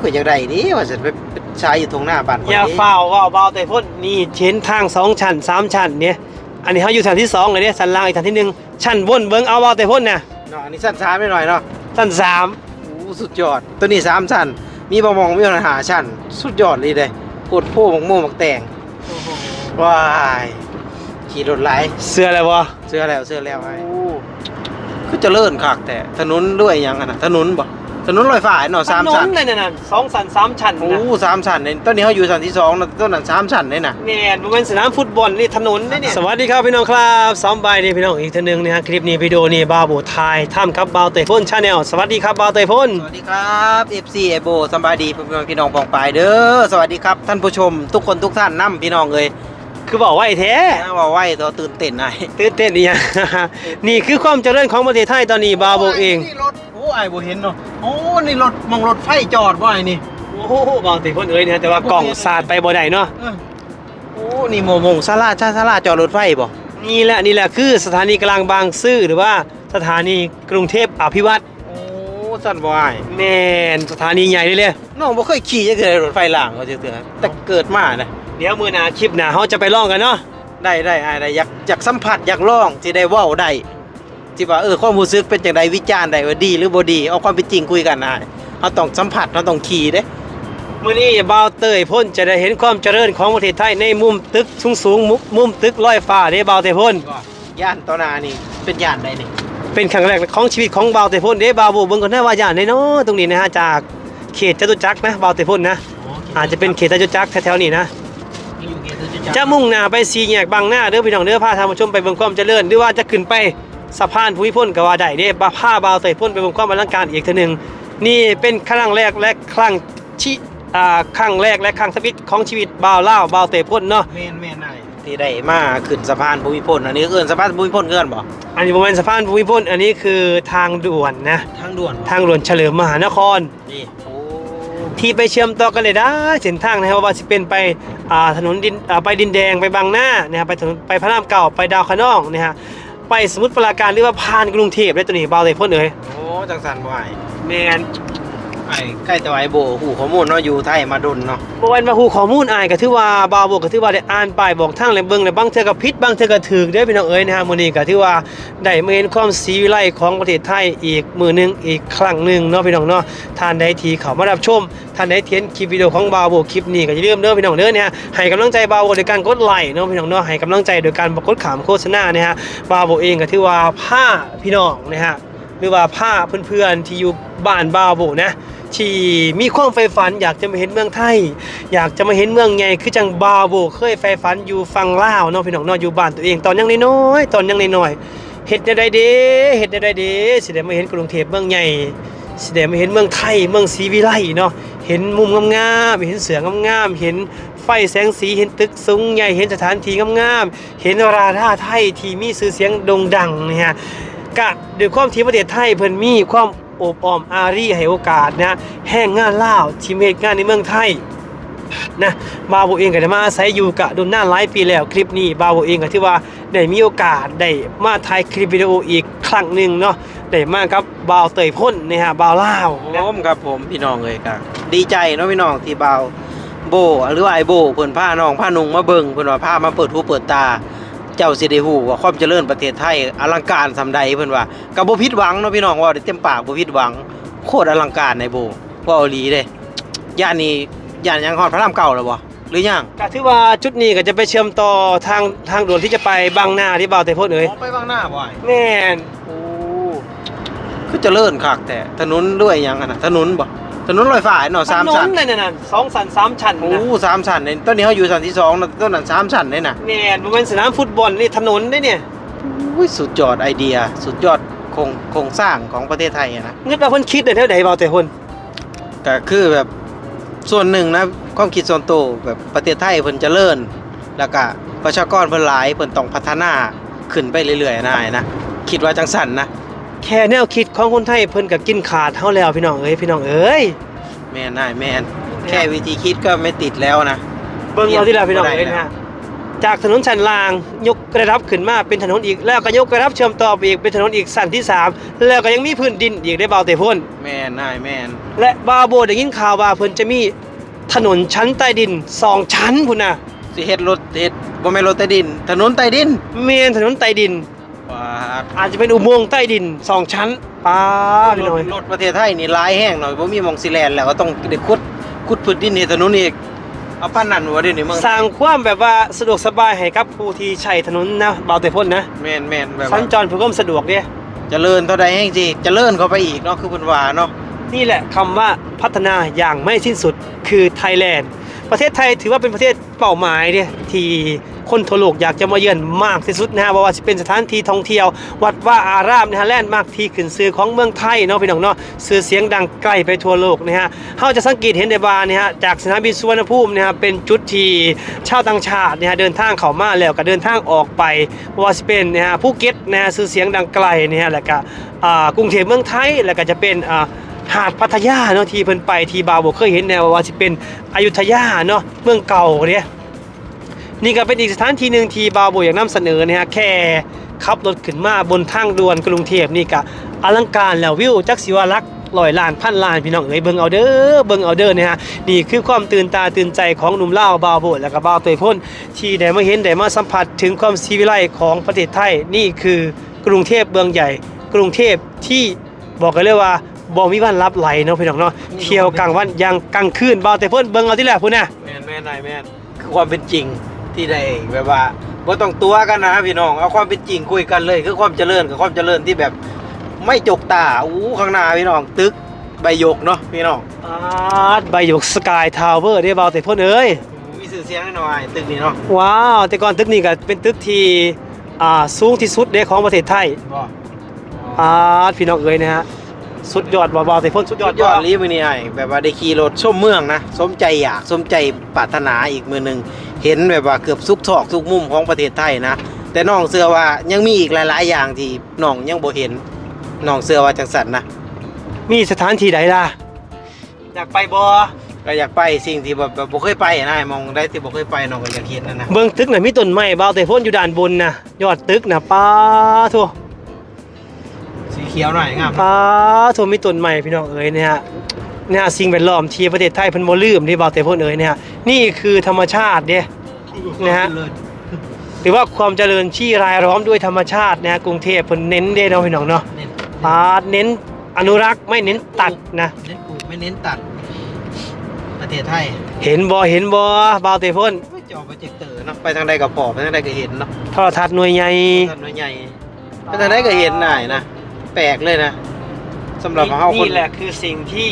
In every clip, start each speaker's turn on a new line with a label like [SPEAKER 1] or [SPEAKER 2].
[SPEAKER 1] ข่อยอยากได้นี่ว่าจะไปใช้อยู่ตรงหน้าบ้านข่
[SPEAKER 2] อย่าเฝ้าว่าเบาแต่พ่นนี่เช้นทางสองชั้นสามชั้นเนี่ยอันนี้เขาอยู่ชั้นที่สองเลยเนี่ยชั้นล่างอีกชั้นที่หนึ่งชั้นบนเบิ้งเอาเบาแต่พ่นน่ะ
[SPEAKER 1] เนาะอันนี้สั้นช้าไม่หน่อยเนาะ
[SPEAKER 2] ชั้นสาม
[SPEAKER 1] โอ้สุดยอดตัวนี้สามชั้นมีบะมองมีปัญหาชั้นสุดยอดเลยเด้โคตรโพ่หมกโม่หมกแต่งว้ายขี่รถไหล
[SPEAKER 2] เสื้ออะไรวะ
[SPEAKER 1] เสื้อแล้วเสื้อแล้วไอ้คือจะเลื่อนคักแต่ถนนด้วยยังอะนะถนนบ่ นนลอยฟ้าเนาะสาม
[SPEAKER 2] ถน
[SPEAKER 1] ชั้น
[SPEAKER 2] นเลยนั่นสองชั้นสามชั้น
[SPEAKER 1] โอ้
[SPEAKER 2] นะ
[SPEAKER 1] สามชั้นเนี่ยต้นนี้เขาอยู่ชั้นที่สองนะต้นนั้นสามชั้นเลยนะ
[SPEAKER 2] แน่นบริเวณสนามฟุตบอลนี่ถนนนี่เนี่ยสวัสดีครับพี่น้องครับซ้อมบายนี่พี่น้องอีกทีหนึงนะฮะคลิปนี้วิดีโอนี่บาวโบไทยถ้ำครับบาวเตยพ่นชาแนลสวัสดีครับบาวเตยพ่น
[SPEAKER 1] สวัสดีครับ FC เอโบสำบายดีพี่น้องพี่น้องปองปายเด้อสวัสดีครับท่านผู้ชมทุกคนทุกท่านนํพี่น้องเลย
[SPEAKER 2] คือบอกว่าไอ้แท้
[SPEAKER 1] นะว่าไหวตัวตื่นเต้นไอ้
[SPEAKER 2] ตื่นเต้นดีอะนี่คือความเจริญของประเทศไทยตอนนี้บาวโบเอง
[SPEAKER 1] นี่รถโอ้ไอ้บ่เห็นเนาะโอ้นี่รถมองรถไฟจอดบ่ไอ้นี่
[SPEAKER 2] โอ้โหบาวเตยพ่นเอ้ยเนี่ยแต่ว่ากล่องสาดไปบ่ได้เนาะ
[SPEAKER 1] เออโอ้นี่โมงมงศาลาชาศาลาจอดรถไฟบ่
[SPEAKER 2] นี่แหละนี่แหละคือสถานีกลางบางซื่อหรือว่าสถานีกรุงเทพอภิวัตร
[SPEAKER 1] โอ้สั่นบ่ไอ้
[SPEAKER 2] แม่นสถานีใหญ่เลยเลย
[SPEAKER 1] น้องบ่เคยขี่จักเทื่อรถไฟล่างเขาจักเทื่อแต่เกิดมานะ
[SPEAKER 2] เดี๋ยวมือหนาคลิปหนาเขาจะไปลองกันเนาะ
[SPEAKER 1] ได้ได้ไอ้ได้อยากอยากสัมผัสอยากลองสิได้เว้าได้ที่ว่าเออความรู้สึกเป็นจังไดวิจารณ์ได้ว่าดีหรือบ่ดีเอาความเป็นจริงคุยกันอ้ายเฮาต้องสัมผัสเฮาต้องขี่เด้
[SPEAKER 2] มื่อนี้บ่าวเตยพ่นจะได้เห็นความเจริญของประเทศไทยในมุมตึกสูงสูงๆมุมมุมตึกลอยฟ้าเด้บ่าวเตยพ่น
[SPEAKER 1] ย่านตอนานี่เป็นย่านใดนี่
[SPEAKER 2] เป็นครั้งแรกของชีวิตของบ่าวเตยพ่นเด้บ่าวโบเบิ่งก่อนนะว่าอย่างไหนเนาะตรงนี้นะฮะจากเขตจตุจักรนะบ่าวเตยพ่นนะอาจจะเป็นเขตจตุจักรแถวๆนี้นะ จะมุ่งหน้าไปสีแยกบางหน้าเด้อพี่น้องเด้อพาท่านผู้ชมไปเบิ่งความเจริญหรือว่าจะขึ้นไปสะพานภูมิพลก็ว่าได้เด้บ่าพาบ่าวเตยพ่นไปเบิ่งความอลังการอีกเทีนึงนี่เป็นครั้งแรกและครั้งที่อ่าครั้งแรกและครั้งสวิตของชีวิตบ่าวลาวบ่าวเตยพ่นเนาะ
[SPEAKER 1] แม่นแม่นนายที่ได้มาขึ้นสะพานภูมิพลอันนี้เอิ้นสะพานภูมิพลเอิ้นบ่
[SPEAKER 2] อันนี้บริเวณสะพานภูมิพลอันนี้คือทางด่วนนะ
[SPEAKER 1] ทางด่วน
[SPEAKER 2] ทางด่วนเฉลิมมหานคร
[SPEAKER 1] นี่โอ้
[SPEAKER 2] ที่ไปเชื่อมต่อกันเลยได้เส้นทางนะครับว่าจะเป็นไปอ่าถนนดินอ่าไปดินแดงไปบางหน้านะครับไปถนนไปพระรามเก่าไปดาวคะนองนะฮะไปสมุทรปราการหรือว่าผ่านกรุงเทพได้ตัวนี้เบาเลยพ่นเอ๋ย
[SPEAKER 1] โอ้จังสันบ่ไอ้
[SPEAKER 2] แมน
[SPEAKER 1] ไอ้ใกล้ต่ว่าไอ้โบหูข้อมูลเนาะอยู่ไทยมาดนเนาะ
[SPEAKER 2] บวันมาฮูข้อมูลอ่านก็ถือว่าบาวบกก็ถือว่าได้อ่านป้ายบอกทางเลยเบิ่งเลยบางเทื่อก็ผิดบางเทื่อก็ถูกเด้อพี่น้องเอ๋ยนะฮะมื้อนี้ก็ถือว่าได้มาเห็นความศรีวิไลของประเทศไทยอีกมื้อหนึงอีกครั้งหนึงเนาะพี่น้องเนาะท่านใดที่เข้ามารับชมท่านใดที่เห็นคลิปวิดีโอของบาวบกคลิปนี้ก็อย่าลืมเด้อพี่น้องเด้อเนี่ยให้กำลังใจบาวบกโดยการกดไลค์เนาะพี่น้องเนาะให้กำลังใจโดยการกดขามโฆษณานะฮะบาวบกเองก็ถือว่าผ้าพี่น้องนะฮะหรือว่าผ้าเพื่อนๆที่อยู่บ้านบาวบกนะ ที่มีความใฝ่ฝัน อยากจะมาเห็นเมืองไทย อยากจะมาเห็นเมืองใหญ่คือจังบาโบเคยใฝ่ฝันอยู่ฝั่งลาวเนาะพี่น้องเนาะอยู่บ้านตัวเองตอนยังน้อยตอนยังน้อยเฮ็ดได้เด้เฮ็ดได้เด้สิได้มาเห็นกรุงเทพเมืองใหญ่สิได้มาเห็นเมืองไทยเมืองศรีวิไลเนาะเห็นมุมงามๆเห็นเสืองามๆเห็นไฟแสงสีเห็นตึกสูงใหญ่เห็นสถานที่งามๆเห็นราชาไทยที่มีชื่อเสียงโด่งดังนะฮะกะด้วยความที่ประเทศไทยเพิ่นมีความ โอบอ้อมอารีให้โอกาสนะแห่งงานลาวที่เมตงานในเมืองไทยนะบาวโบเองก็ได้มาอาศัยอยู่กะดุนหน้าหลายปีแล้วคลิปนี้บาวโบเองก็ถือว่าได้มีโอกาสได้มาถ่ายคลิปวิดีโออีกครั้งหนึ่งเนาะได้มากับบาวเตยพ่นนะฮะบาวลาวนะ
[SPEAKER 1] ผมครับผมพี่น้องเลยครับดีใจเนาะพี่น้องที่เบาโบหรือว่าไอโบเพิ่นพาน้องพานุงมาเบิ่งเพิ่นว่าพามาเปิดหูเปิดตา เจ้าสิได้ฮู้ว่าความเจริญประเทศไทยอลังการสำใดเพิ่นว่าก็บ่ผิดหวังเนาะพี่น้องว่าได้เต็มปากบ่ผิดหวัง โคตรอลังการไอ้โบว่าเอาอีหลีเด้ย่านนี้ย่านยังฮอดพระรามเก่าแล้วบ่หรือยัง
[SPEAKER 2] ก็ถือว่าจุดนี้ก็จะไปเชื่อมต่อทางทางด่วนที่จะไปบางนาที่บาวเตยพ่นเอ้ย
[SPEAKER 1] ไปบางหน้าบ่ไอ้
[SPEAKER 2] แม่น
[SPEAKER 1] โอ้คือเจริญคักแต่ถนนด้วยหยังอะนะถนนบ่ ถนนลอยฟ้าเนาะ
[SPEAKER 2] ถ
[SPEAKER 1] สาม
[SPEAKER 2] น
[SPEAKER 1] ชั้
[SPEAKER 2] น
[SPEAKER 1] น
[SPEAKER 2] เลยนั่นน่ะสองสันสามชั้น
[SPEAKER 1] โอ้
[SPEAKER 2] นะ
[SPEAKER 1] สามชั้นเนี่ยต้นนี้เขาอยู่ชั้นที่สองนะต้นนั้นสามชั้นเลยนะ
[SPEAKER 2] แม่นบริเวณสนามฟุตบอลนี่ถนนได้เนี่ย
[SPEAKER 1] อุ้ยสุดยอดไอเดีย สุดยอดโครงโครงสร้างของประเทศไทยอะนะ
[SPEAKER 2] เงินว่าเพิ่นคิดได้เท่าใดเบาแต่คน
[SPEAKER 1] ก็คือแบบส่วนหนึ่งนะความคิดส่วนตัวแบบประเทศไทยเพิ่นเจริญ แล้วก็ประชากรเพิ่นหลายเพิ่นต้องพัฒนาขึ้นไปเรื่อยๆนะไอ้นะคิดว่าจังสันนะ
[SPEAKER 2] แค่แนวคิดของคนไทยเพิ่นก็กินขาดเฮาแล้วพี่น้องเอ้ยพี่น้องเอ้ย
[SPEAKER 1] แม่นายแม่นแค่วิธีคิดก็ไม่ติดแล้วนะ
[SPEAKER 2] เบิ่งเอาที่ละพี่น้องเอ้ยนะฮะจากถนนชั้นล่างยกระดับขึ้นมาเป็นถนนอีก แล้วก็ยกระดับเชื่อมต่อไปอีกเป็นถนนอีกสั้นที่สามแล้วก็ยังมีพื้นดินอีกได้เบาแต่พ่น
[SPEAKER 1] แม่นนายแม่น
[SPEAKER 2] และบาโบได้ยินข่าวว่าเพิ่นจะมีถนนชั้นใต้ดินสองชั้นพุ่นน่ะ
[SPEAKER 1] สิเฮ็ดรถเฮ็ดบ่แม่นรถใต้ดิน ถนนใต้ดิน
[SPEAKER 2] เมนถนนใต้ดิน
[SPEAKER 1] ว้าด
[SPEAKER 2] อาจจะเป็นอุโมงค์ใต้ดินสองชั้นป้าพี่น้อย
[SPEAKER 1] รถประเทศไทยนี่หลายแห้งหน่อยบ่มีหมองสิแลนแล้วก็ต้องได้ขุดขุดพื้นดินให้ถนนอีกเอาปานนั้นบ่ได้นี่มึง
[SPEAKER 2] สร้างความแบบว่าสะดวกสบายให้กับผู้ที่ใช้ถนนนะเบาแต่พ่นนะ
[SPEAKER 1] แม่นแม่นแบบ
[SPEAKER 2] สั
[SPEAKER 1] ว่า
[SPEAKER 2] ญจรเพื่อความสะดวกเนี่ย
[SPEAKER 1] เจริญเท่าใดแห้งสิเจริญเข้าไปอีกเนาะคือเพิ่นว่าเนาะ
[SPEAKER 2] นี่แหละคำว่าพัฒนาอย่างไม่สิ้นสุดคือไทยแลนด์ ประเทศไทยถือว่าเป็นประเทศเป้าหมายเนี่ยที่คนทั่วโลกอยากจะมาเยือนมากที่สุดนะฮะเพราะว่าจะเป็นสถานที่ท่องเที่ยว วัดว่าอารามนะฮะแลนด์มากที่ขึ้นซื้อของเมืองไทยเนาะพี่น้องเนาะซื้อเสียงดังไกลไปทั่วโลกนะฮะเขาจะสังเกตเห็นในบาร์เนี่ยฮะจากสนามบินสุวรรณภูมินะฮะเป็นจุดที่ชาวต่างชาติเนี่ยฮะเดินทางเข้ามาแล้วก็เดินทางออกไปว่าจะเป็นนะฮะภูเก็ตนะฮะซื้อเสียงดังไกลเนี่ยฮะแล้วก็อ่ากรุงเทพเมืองไทยแล้วก็จะเป็นอ่า หาดพัทยาเนาะที่เพิ่นไปที่บาวบ่เคยเห็นแนวว่าสิเป็นอยุธยาเนาะเมืองเก่าเนี่ยนี่ก็เป็นอีกสถานที่หนึ่งที่บาวบ่อยากนำเสนอนะฮะแค่ขับรถขึ้นมาบนทางด่วนกรุงเทพนี่ก็อลังการแล้ววิวจักสิว่าลักร้อยล้านพันล้านพี่น้องเอ้ยเบิ่งเอาเด้อเบิ่งเอาเด้อเนี่ยฮะนี่คือความตื่นตาตื่นใจของหนุ่มเล่าบาวโบแล้วก็บาวเตยพ่นที่ได้มาเห็นได้มาสัมผัสถึงความสีวิไลของประเทศไทยนี่คือกรุงเทพเมืองใหญ่ กรุงเทพที่บอกกันเลยว่า บ่มีวันรับไหลเนาะพี่น้องเนาะเที่ยวกลางวันยังกลางคืนบาวเตยพ่นเบิ่งเอาที่แหละพุ่นน่ะ
[SPEAKER 1] แม่นแม่นนายแม่นคือความเป็นจริงที่ได้แบบว่าบ่ต้องตัวกันนะพี่น้องเอาความเป็นจริงคุยกันเลย คือความเจริญกับความเจริญที่แบบ ไม่จกตาอู้ข้างหน้าพี่น้องตึกใบหยกเนาะพี่น้อง
[SPEAKER 2] อาดใบหยกสกายทาวเวอร์ได้เบาแต่พ่นเอ้ย
[SPEAKER 1] มีสื่อเสียงหน่อยตึกนี้เนาะ
[SPEAKER 2] ว้าวแต่ก่อนตึกนี้ก็เป็นตึกที่อ่าสูงที่สุดเด้ของประเทศไทย
[SPEAKER 1] บ่
[SPEAKER 2] อาดพี่น้องเอ้ยนะฮะ สุดยอดบ่เบาแต่พ่นสุดย
[SPEAKER 1] ย
[SPEAKER 2] อ
[SPEAKER 1] อ
[SPEAKER 2] ด
[SPEAKER 1] ดยอดรีบมือนี่ไอ้แบบว่าได้ขี่รถชมเมืองนะสมใจอยากสมใจปรารถนาอีกมือหนึ่งเห็นแบบว่าเกือบทุกซอกทุกมุมของประเทศไทยนะ แต่น้องเชื่อว่ายังมีอีกหลาย ๆ อย่างที่น้องยังบ่เห็นน้องเชื่อว่าจังสันนะ
[SPEAKER 2] มีสถานที่ใดล่ะอยากไปบ่
[SPEAKER 1] ก็อยากไปสิ่งที่แบบแบบบ่เคยไปนะไอ้มองได้ที่บ่เคยไปน้องก็อยากเห็นนั่นนะ
[SPEAKER 2] เบิ่งตึกน่ะมีต้นไม้เบาแต่พ่นอยู่ด้านบนน่ะยอดตึกน่ะป้าโท
[SPEAKER 1] สี เขียวหน่อยงาม
[SPEAKER 2] ป้าโทมีต้นไม้พี่น้องเอ้ยเนี่ยฮะเนี่ยสิ่งแวดล้อมที่ประเทศไทยเพิ่นบ่ลืมที่เบาแต่พ่นเอ้ยเนี่ยฮะนี่คือธรรมชาติเด้นะฮะ
[SPEAKER 1] เลย
[SPEAKER 2] หรือว่าความเจริญที่รายล้อมด้วยธรรมชาตินะฮะกรุงเทพเพิ่นเน้นเด้เนาะพี่น้องเนาะ
[SPEAKER 1] เน้น
[SPEAKER 2] ปาดเน้นอนุรักษ์ไม่เน้นตัดนะ
[SPEAKER 1] เน้นปลูกไม่เน้นตัด ประเทศไทย
[SPEAKER 2] เห็นบ่เห็นบ่บาวเตพ่น
[SPEAKER 1] ไม่จอโปรเจคเตอร์เนาะไปทางใดก็พอไปทางใดก็เห็นเนาะ
[SPEAKER 2] โทรทัศน์หน่วยใหญ่
[SPEAKER 1] ท่านใหญ่ไปทางใดก็เห็นได้นะ แปลกเลยนะสำหรับเฮาคน
[SPEAKER 2] นี่แหละคือสิ่งที่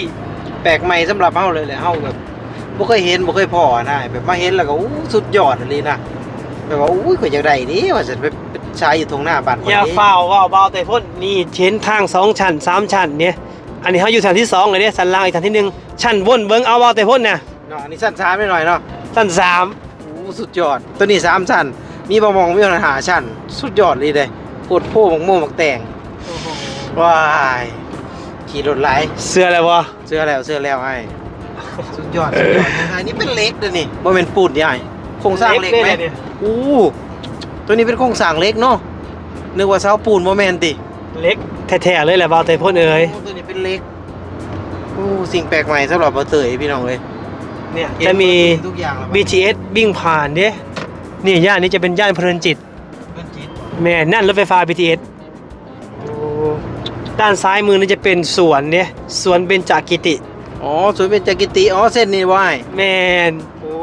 [SPEAKER 1] แปลกใหม่สำหรับเฮาเลยแหละเฮาแบบบ่เคยเห็นบ่เคยพอนะแบบมาเห็นแล้วก็อู้สุดยอดเลยนะแบบว่าอุ้ยก็อยากได้นี่ว่าจะไปเป็นชายอยู่ตรงหน้าบ้านคน
[SPEAKER 2] อย่า
[SPEAKER 1] นี้
[SPEAKER 2] ฝ่าวว่าบาวเตพ่นนี่เห็นทางสองชั้นสามชั้นเนี่ยอันนี้เขาอยู่ชั้นที่สองเลยเนี่ยชั้นล่างอีกชั้นที่หนึ่งชั้นบนเบิ้งเอาบาวเตพ่นน่ะ
[SPEAKER 1] เนาะอันนี้สั้นช้าไม่หน่อยเนาะ
[SPEAKER 2] ชั้นสาม
[SPEAKER 1] อู้สุดยอดตัวนี้สามชั้นมีประมองมีปัญหาชั้นสุดยอดเลยเด้โคตรโพหมกโม่หมกแตง ว้ายขี่รถไหล
[SPEAKER 2] เสื้ออะไรวะ
[SPEAKER 1] เสื้อแล้วเสื้อแล้วไอ้สุดยอดสุดยอดอันนี้เป็นเหล็กเด้อนี่บ่เป็นปูนใหญ่โครงสร้างเหล็กไหม
[SPEAKER 2] เนี่ย
[SPEAKER 1] อู้ตัวนี้เป็นโครงสร้างเหล็กเนาะนึกว่าเสาปูนบ่แม่นติ
[SPEAKER 2] เล็กแท้ๆเลยแหละบาวเตพ่นเอ้ย
[SPEAKER 1] โอ้ตัวนี้เป็นเหล็กอู้สิ่งแปลกใหม่สำหรับบ่เตยพี่น้องเอ้ย
[SPEAKER 2] เนี่ย
[SPEAKER 1] เห็น
[SPEAKER 2] จะมี
[SPEAKER 1] ทุกอย่างแล้ว
[SPEAKER 2] BTS วิ่งผ่านเนี่ยนี่ย่านนี้จะเป็นย่านเพลินจิต
[SPEAKER 1] เป็นจิต
[SPEAKER 2] แม่นั่นรถไฟฟ้า BTS ด้านซ้ายมือนี่จะเป็นสวนเนี่ยสวนเบญจกิติ
[SPEAKER 1] อ๋อสวยเป็นจักริติ อ๋อ เส้นนี้ว่าย
[SPEAKER 2] แม่น
[SPEAKER 1] โอ้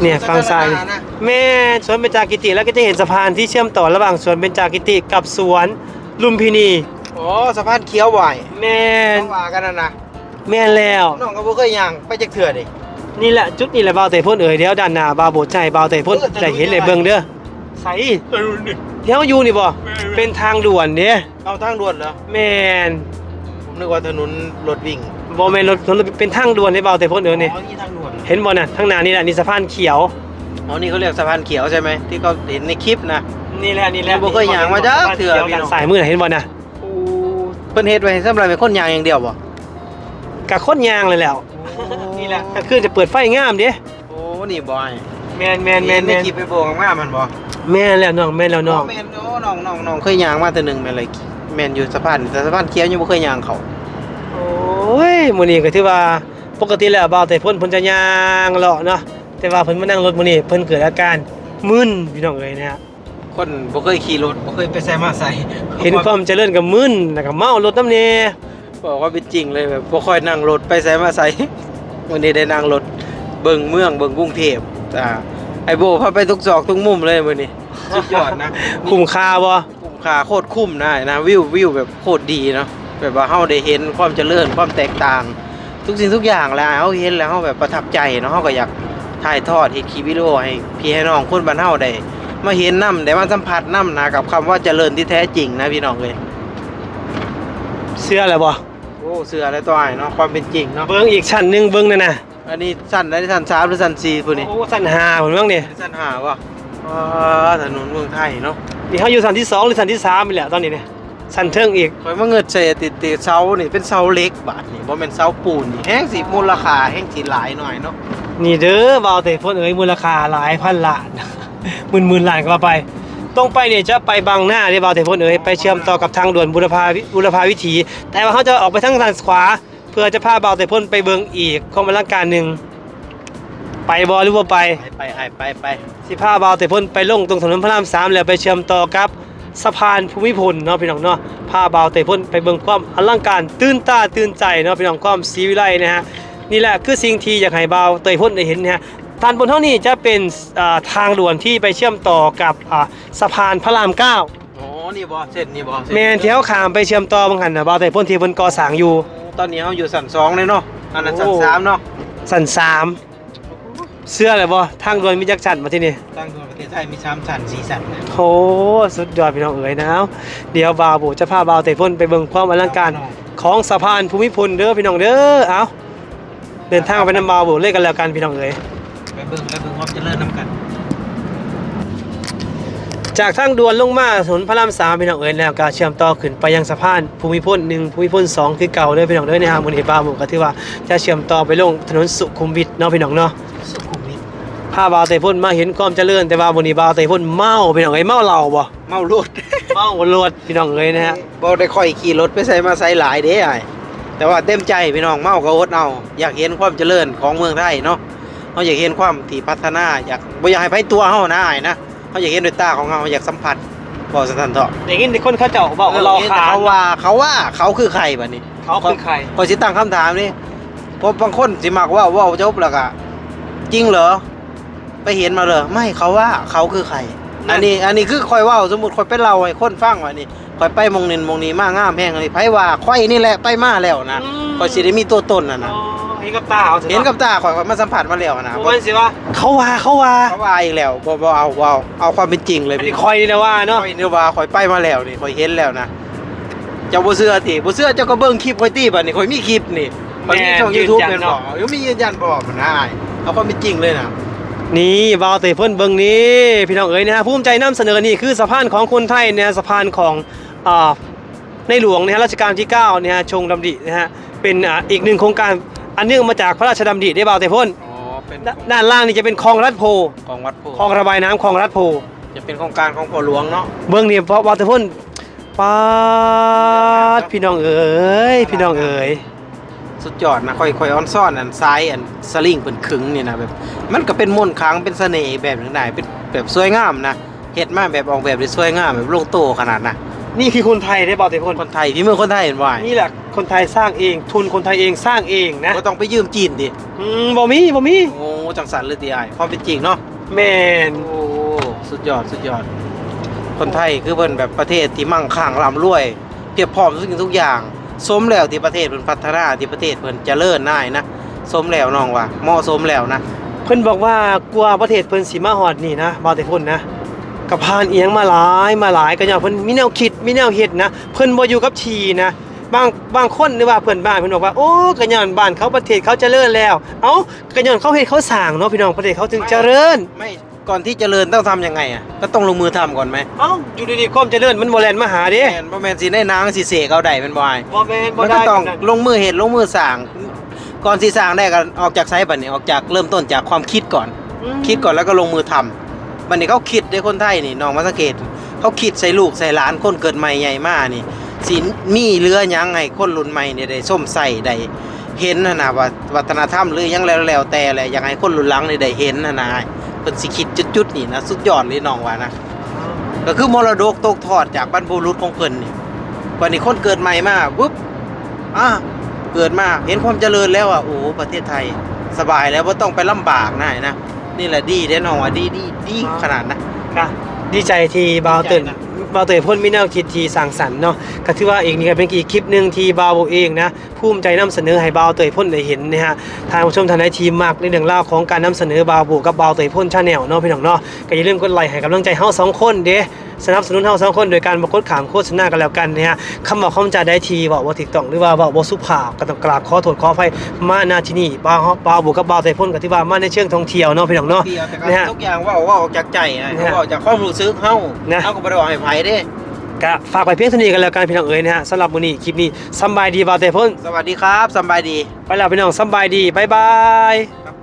[SPEAKER 2] เนี่ยฝั่งซ้าย
[SPEAKER 1] นะ
[SPEAKER 2] แม่นสวนเบญจกิติแล้วก็จะเห็นสะพานที่เชื่อมต่อระหว่างสวนเบญจกิติกับสวนลุมพินี
[SPEAKER 1] อ๋อสะพานเขียวว่าย
[SPEAKER 2] แม่น
[SPEAKER 1] ต้องว่ากันนะนะ
[SPEAKER 2] แม่นแล้ว
[SPEAKER 1] น้องก็บ่เคยย่างไปจักเถื่อดิ
[SPEAKER 2] นี่แหละจุดนี้แหละบ่าวเตยพ่นเอ๋ยเดี๋ยวด้านหน้าบ่าวโบดใจบ่าวเตยพ่น
[SPEAKER 1] เออจะ
[SPEAKER 2] ได้เห็นเลย
[SPEAKER 1] รู้ได้
[SPEAKER 2] เบิ่งเด้อ ใส่เที่ยวอยู่นี่บ่เป็นทางด่วนเด้
[SPEAKER 1] เอาทางด่วนเหรอ
[SPEAKER 2] แม่น
[SPEAKER 1] ผมนึกว่าถนนรถวิ่ง
[SPEAKER 2] บ่แม่นรถรถเป็นทางด่วนให้บ่าวเตยพ่นเอ๋ยนี่
[SPEAKER 1] อ๋อนี่ทางด่วน
[SPEAKER 2] เห็นบ่น่ะข้างหน้านี่แหละนี่สะพานเขียว
[SPEAKER 1] อ๋อนี่เขาเรียกสะพานเขียวใช่ไหมที่เขาเห็นในคลิปนะ
[SPEAKER 2] นี่แหละนี่แหละ
[SPEAKER 1] บ่เคยย่างมาจ้ะเถื่อพี่
[SPEAKER 2] ด้าน
[SPEAKER 1] น้อง
[SPEAKER 2] ซ้ายมือน่ะเห็นบ่น่ะ
[SPEAKER 1] โอ้เพิ่นเฮ็ดไว้ให้สำหรับเป็นคนย่างอย่างเดียวบ่
[SPEAKER 2] กะคนยางเลยแหล้วนี่แหละก็คือจะเปิดไฟงามเด้
[SPEAKER 1] โอ้นี่บ่ไอ้
[SPEAKER 2] แม่นแม่นแม่น
[SPEAKER 1] ใน
[SPEAKER 2] แม่น
[SPEAKER 1] คลิปไปโบกงามๆมันบ่
[SPEAKER 2] แม่นแล้วน้องแม่นแล้วน้อง
[SPEAKER 1] แม่นโอ้น้องน้องน้องเคยย่างมาแต่หนึงแม่นเลยแม่นอยู่สะพานแต่สะพานเขียวยังบ่เคยย่างเขา
[SPEAKER 2] โอ้ยมื้อนี้ก็ถือว่าปกติแล้วบ่าวแต่เพิ่นเพิ่นจะย่างเลาะเนาะแต่ว่าเพิ่นมานั่งรถมื้อนี้เพิ่นเกิดอาการมึนพี่น้องเอ้ยนะฮะ
[SPEAKER 1] คนบ่เคยขี่รถบ่เคยไปใส่มาใส่
[SPEAKER 2] เห็นความเจริญกับมึนแล้วก็เมารถน้ำแน่
[SPEAKER 1] บอกว่าเป็นจริงเลยแบบบ่ค่อยนั่งรถไปใส่มาใส่วันนี้ได้นั่งรถเบิ่งเมืองเบิ่งกรุงเทพอ่า ไอโบพาไปทุกซอกทุกมุมเลยมื้อนี้สุดยอดนะ
[SPEAKER 2] คุ้มค่าบ่
[SPEAKER 1] คุ้มค่าโคตรคุ้มนะนะวิววิวแบบโคตรดีเนาะแบบว่าเฮาได้เห็นความเจริญความแตกต่าง ทุกสิ่งทุกอย่างแล้วเฮาเห็นแล้วเฮาแบบประทับใจเนาะเฮาก็อยากถ่ายทอดเฮ็ดคลิปวิดีโอให้พี่ให้น้องคนบ้านเฮาได้มาเห็นนํได้มาสัมผัสนํนะกับคำว่าเจริญที่แท้จริงนะพี่น้องเอ้ย
[SPEAKER 2] เสื้ออะไรบ่
[SPEAKER 1] โอ้เสืออะไรตัวไอ้เนาะความเป็นจริงเนาะ
[SPEAKER 2] เบิ่งอีกชั้นหนึงเบิ่งนั่นน่ะ
[SPEAKER 1] อันนี้สั้นได้สั้นสามหรือสั้นสี่พุ่นนี่
[SPEAKER 2] โอ้ชั้นห้าพุ่นเบิ่งนี่
[SPEAKER 1] สั้นห้าวะอ่าถนนเมืองไทยเนาะ
[SPEAKER 2] นี่เฮาอยู่ชั้นที่สองหรือชั้นที่สามนี่แหละตอนนี้เนี่ยชั้นเทิงอีก
[SPEAKER 1] คอยมาเงิดเศษติดติดเสานี่เป็นเสาเล็กบาทนี่บ่แม่นเสาปูนนี่แห้งสิมูลค่าแห้งสิหลายหน่อยเนาะ
[SPEAKER 2] นี่เด้อบ่าวแต่เพิ่นเอ้ยมูลค่าหลายพันล้านหมื่นๆล้านก็ว่าไปตรงไปเนี่ยจะไปบางหน้าเด้บ่าวแต่เพิ่นเอ้ยไปเชื่อมต่อกับทางด่วนบุรพาวิบุรพาวิถี แต่ว่าเขาจะออกไปทางด้านขวา เพื่อจะพาบ่าวแต่เพิ่นไปเบิ่งอีกของบรรลังการหนึงไปบ่หรือบ่ไป
[SPEAKER 1] ไปไปไปไปไป
[SPEAKER 2] สิพาบ่าวแต่เพิ่นไปลงตรงถนนพระรามสามแล้วไปเชื่อมต่อกับสะพานภูมิพลเนาะพี่น้องเนาะพาบ่าวแต่เพิ่นไปเบิ่งความอลังการตื่นตาตื่นใจเนาะพี่น้องความศรีวิไลนะฮะนี่แหละคือสิ่งที่อยากให้บ่าวเตยเพิ่นได้เห็นนะฮะทานบนเท่านี้จะเป็นอ่าทางด่วนที่ไปเชื่อมต่อกับอ่าสะพานพระรามเก้า
[SPEAKER 1] อ๋อนี่บ่เส้นนี่บ่เส้น
[SPEAKER 2] แม่นที่เขาขามไปเชื่อมต่อบางหันน่ะบ่าวแต่เพิ่นที่เพิ่นก่อสร้างอยู่
[SPEAKER 1] ตอนนี้เฮาอยู่สันสองเลยเนาะอันนั้นสัน
[SPEAKER 2] โอ้
[SPEAKER 1] สามเนาะ
[SPEAKER 2] สันสามเสื้ออะไรบ่ทางด่วนมีจักสันมาที่นี่
[SPEAKER 1] ตั้งตัวประเทศไทยมีสามสันสี่สันนะ
[SPEAKER 2] โหสุดยอดพี่น้องเอ๋ยนะเอาเดี๋ยวบาวโบจะพาบาวเตะพ่นไปเบิ่งความอลังการของสะพานภูมิพลเด้อพี่น้องเด้อเอาเดินทางไปน้ำบาวโบเล่นกันแล้วกันพี่น้องเอ๋ย
[SPEAKER 1] ไปเบิ่งไปเบิ่งความเจริญนํกัน
[SPEAKER 2] จากทางด่วนลงมาถนนพระรามสามพี่น้องเอ๋ยแล้วก็เชื่อมต่อขึ้นไปยังสะพานภูมิพลหนึ่งภูมิพลสองคือเก่าเด้อพี่น้องเด้อในฮามุนีบาวโบก็ถือว่าจะเชื่อมต่อไปลงถนนสุขุมวิทเนาะพี่น้องเนาะ
[SPEAKER 1] สุขุมวิท
[SPEAKER 2] พาบาวเตะพ่นมาเห็นความเจริญแต่ว่าวันนี้บาวเตะพ่นเมาพี่น้องเอ๋ยเมาเหล้าบ่
[SPEAKER 1] เมารถ
[SPEAKER 2] เมาวนรถพี่น้องเอ๋ยนะฮะ
[SPEAKER 1] บ่ได้ค่อยขี่รถไปใส่มาใส่หลายเด้ไอ้แต่ว่าเต็มใจพี่น้องเมาก็อดเอาอยากเห็นความเจริญของเมืองไทยเนาะเฮาอยากเห็นความที่พัฒนาอยากบ่อยากให้ไผตัวเฮานะไอ้นะ เฮาอยากเห็นด้วยตาของเฮาอยากสัมผัสบ่สันทันเถาะ
[SPEAKER 2] อย่างนี้คนเขาเจ้าบอกว่าเราขา
[SPEAKER 1] เขาว่าเขาว่าเขาคือใครบัดนี้
[SPEAKER 2] เขาคือใคร
[SPEAKER 1] พอสิตั้งคำถามนี่เพราะบางคนสิมักว่าเว่าจบแล้วก็จริงเหรอ ไปเห็นมาเลยไม่เขาว่าเขาคือใครอันนี้อันนี้คือคอยเว่าสมมติคอยไปเล่าให้คนฟังว่านี่ คอยไปมองนินมองนี้มางามแห้งอันนี้ไผว่าคอยนี่แหละไปมาแล้วนะคอยสิได้มีตัวตนน่ะนะ
[SPEAKER 2] อ๋อเห็นกับตาเอาถอะ
[SPEAKER 1] เห็นกับตาคอยมาสัมผัสมาแล้วนะ
[SPEAKER 2] ผมว่าสิว่าเขาว่าเขาว่า
[SPEAKER 1] เขาว่าอีกแล้วบ่บ่เอาบ่เอาเอาความเป็นจริงเลย
[SPEAKER 2] อัน
[SPEAKER 1] พี่
[SPEAKER 2] นี้คอยนี่นะว่าเนาะ
[SPEAKER 1] คอยนี่ว่าคอยไปมาแล้วนี่คอยเห็นแล้วนะเจ้าบ่เชื่อติบ่เชื่อเจ้าก็เบิ่งคลิปคอยตีบัดนี้คอยมีคลิปนี่มันมีช่อง YouTube เป็นบ่ยังมียืนยันบ่มันได้เอาความเป็นจริงเลยนะ
[SPEAKER 2] นี่บาวเตะเพิ่นเบิ่งนี้พี่น้องเอ๋ยนะฮะภูมิใจนำเสนอนี่คือสะพานของคนไทยเนี่ยสะพานของอ่า ในหลวงนะฮะรัชกาลที่9เนี่ยฮะชงดำรินะฮะเป็นอ่าอีกหนึ่งโครงการอันเนื่องมาจากพระราชดำริได้บาวเตะเพิ่น
[SPEAKER 1] อ๋อเป็น
[SPEAKER 2] ด้านด้านล่างนี่จะเป็นคลองรัดโพ
[SPEAKER 1] ของวัดโพ
[SPEAKER 2] คลองระบายน้ำคลองรัดโพ
[SPEAKER 1] จะเป็นโครงการของพ่อหลวงเนาะ
[SPEAKER 2] เบื้องนี่เพราะว่าแต่เพ่นปาดพี่น้องเอ๋ยพี่น้องเอ๋ย
[SPEAKER 1] สุดยอดนะค่อยค่อยออนซ่อนอันซ้ายอันสลิงเป็นขึงนี่นะแบบมันก็เป็นมนต์ขลังเป็นเสน่ห์แบบหนึงได้เป็นแบบสวยงามนะเฮ็ดมาแบบออกแบบได้สวยงามแบบลงโตขนาดนะ
[SPEAKER 2] นี่คือคนไทยได้บอกแต่เพ่น
[SPEAKER 1] คนไทยพี่เมืองคนไทยเห็นว่า
[SPEAKER 2] นี่แหละคนไทยสร้างเอง ทุนคนไทยเองสร้างเองนะ
[SPEAKER 1] ก็ต้องไปยืมจีนดิ
[SPEAKER 2] อืมบ่มีบ่มี
[SPEAKER 1] โอ้จังสันเลยตีไอ้ายความเป็นจริงเนาะ
[SPEAKER 2] แม่น
[SPEAKER 1] โอ้สุดยอดสุดยอด คนไทยคือเพิ่นแบบประเทศที่มั่งคั่งร่ำรวยเพียบพร้อมทุกสิ่งทุกอย่างสมแล้วที่ประเทศเพิ่นพัฒนาที่ประเทศเพิ่นเจริญได้นะสมแล้วน้องว่าเหมาะสมแล้วนะ
[SPEAKER 2] เพิ่นบอกว่ากลัวประเทศเพิ่นสิมาฮอดนี่นะบอกแต่เพ่นนะกับพานเอียงมาหลายมาหลายก็อย่างเพิ่นมีแนวคิด มีแนวเฮ็ดนะ เพิ่นบ่อยู่กับทีนะบางบางคนหรือว่าเพื่อนบ้านเพิ่นบอกว่าโอ้กระยอนบ้านเขาประเทศเขาเจริญแล้ว เอ้ากระยอนเขาเฮ็ดเขาสร้างเนาะพี่น้องประเทศเขาถึงเจริญ
[SPEAKER 1] ไม่ก่อนที่เจริญต้องทำยังไงอะก็ต้องลงมือทำก่อนไหม
[SPEAKER 2] เอ้าอยู่ดีๆความเจริญมันบ่แล่นมาหาเด้
[SPEAKER 1] แม่นบ่แม่นสิได้นางสิเสกเอาได้แม่นบ่อ้าย
[SPEAKER 2] บ่แม่นบ่
[SPEAKER 1] มันก็
[SPEAKER 2] ได้
[SPEAKER 1] ต้อง
[SPEAKER 2] นั่น
[SPEAKER 1] ลงมือเฮ็ดลงมือสร้างก่อนสิสร้างได้ก็ออกจากไสบัดนี้ออกจากเริ่มต้นจากความคิดก่อน
[SPEAKER 2] อืม
[SPEAKER 1] คิดก่อนแล้วก็ลงมือทำมันนี่เขาคิดได้คนไทยนี่น้องมาสังเกต เขาคิดใส่ลูกใส่หลานคนเกิดใหม่ใหญ่มากนี่สิมีเรือยังไงคนรุ่นใหม่เนี่ยได้ส้มใส่ได้เห็นนะนะว่าวัฒนธรรมหรือยังแล้วแล้วแต่แหละยากให้คนรุ่นหลังเนี่ยได้เห็นนะนะเพิ่นสิคิดจุดๆนี่นะสุดยอดเลยน้องว่านะก็คือมรดกตกทอดจากบรรพบุรุษของเพิ่นนี่วันนี้คนเกิดใหม่มาปุ๊บอะเกิดมาเห็นความเจริญแล้วอะโอ้ประเทศไทยสบายแล้วบ่าต้องไปลำบากนะนะนี่แหละดีแน่นอนว่าดีดีดีขนาดนะ
[SPEAKER 2] ค่ะ ดีใจที่บาวตื่น บาวเตินพ่นมีแนวคิดที่สร้างสรรค์เนาะก็ถือว่าอีกนี่ก็เป็นอีกคลิปหนึ่งที่บาวเองนะภูมิใจนำเสนอให้บาวเตยพ่นได้เห็นนะฮะทางผู้ชมทางไอทีมมากในเรื่องราวของการนำเสนอบาวบูกับบาวเตยพ่นชาแนลเนาะพี่น้องเนาะก็อย่าลืมกดไลค์ให้กำลังใจเฮาสองคนเด้สนับสนุนเฮาสองคนโดยการมากดขามโฆษณากันแล้วกันนะฮะคำบอกคำจาได้ทีบอกว่าถูกต้องหรือว่าบอกว่าสุภาพก็ต้องกราบขอโทษขออภัยมาณที่นี่บาวบาวบูกับบาวเตยพ่นก็ถือว่ามาในเชิงท่องเที่ยวเนาะพี่น้องเนาะ
[SPEAKER 1] เดียวแต่
[SPEAKER 2] นะฮะ
[SPEAKER 1] ทุกอย่างเว่าเว่าออกจากใจนะ
[SPEAKER 2] นะฮะ
[SPEAKER 1] เว่าจากความรู้สึกเฮา
[SPEAKER 2] นะ
[SPEAKER 1] เฮาก็บ่ได้บอกให้ไผเด้
[SPEAKER 2] ก็ฝากไปเพียงเท่านี้กันแล้วกันพี่น้องเอ๋ยนะฮะสำหรับมื้อนี้คลิปนี้สำบายดีบาวเตยพ่น
[SPEAKER 1] สวัสดีครับสำบายดี
[SPEAKER 2] ไปแล้วพี่น้องสำบายดีบ๊ายบาย
[SPEAKER 1] ครับ